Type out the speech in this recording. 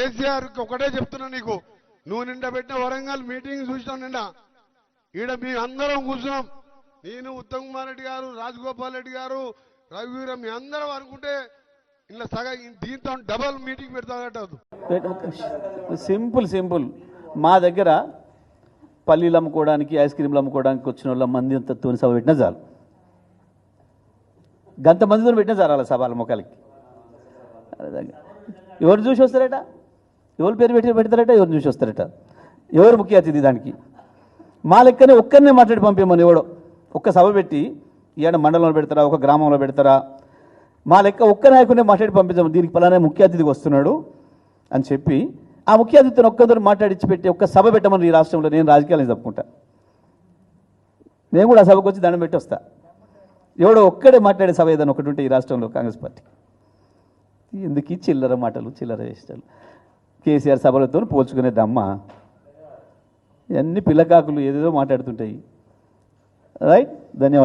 కేసీఆర్ ఒకటే చెప్తున్నా నీకు. నువ్వు నిండా పెట్టిన వరంగల్ మీటింగ్ చూసినావు నిండా. ఈడ మీ అందరం కూర్చున్నాం. నేను ఉత్తమ్ కుమార్ రెడ్డి గారు రాజగోపాల్ రెడ్డి గారు రఘువీరం మీ అందరం అనుకుంటే ఇలా సగం దీంతో డబల్ మీటింగ్ పెడతా సింపుల్ సింపుల్. మా దగ్గర పల్లీలు అమ్ముకోవడానికి ఐస్ క్రీమ్లు అమ్ముకోవడానికి వచ్చిన వాళ్ళ మంది అంత తోని సభ పెట్టినా చాలు. గంత మందితో పెట్టినా చాలు అలా సభల మొక్కలకి ఎవరు చూసి వస్తారట? ఎవరు పేరు పెట్టి పెడతారట? ఎవరు చూసి వస్తారట? ఎవరు ముఖ్య అతిథి దానికి? మా లెక్కనే ఒక్కరినే మాట్లాడి పంపేమని ఎవడో. ఒక్క సభ పెట్టి ఈయన మండలంలో పెడతారా ఒక గ్రామంలో పెడతారా? మా లెక్క ఒక్క నాయకునే మాట్లాడి పంపించాము దీనికి పలానే ముఖ్య అతిథికి వస్తున్నాడు అని చెప్పి ఆ ముఖ్య అతిథిని ఒక్కరితో మాట్లాడించి పెట్టి ఒక్క సభ పెట్టమని ఈ రాష్ట్రంలో నేను రాజకీయాలను తప్పుకుంటా నేను కూడా ఆ సభకు వచ్చి దండం పెట్టి వస్తా. ఎవడో ఒక్కడే మాట్లాడే సభ ఏదైనా ఒకటి ఉంటే ఈ రాష్ట్రంలో కాంగ్రెస్ పార్టీ ఎందుకు చిల్లర మాటలు చిల్లర చేష్టాలు? కేసీఆర్ సభలతో పోల్చుకునే దమ్మ. ఇవన్నీ పిల్లకాకులు ఏదేదో మాట్లాడుతుంటాయి. రైట్ ధన్యవాదాలు.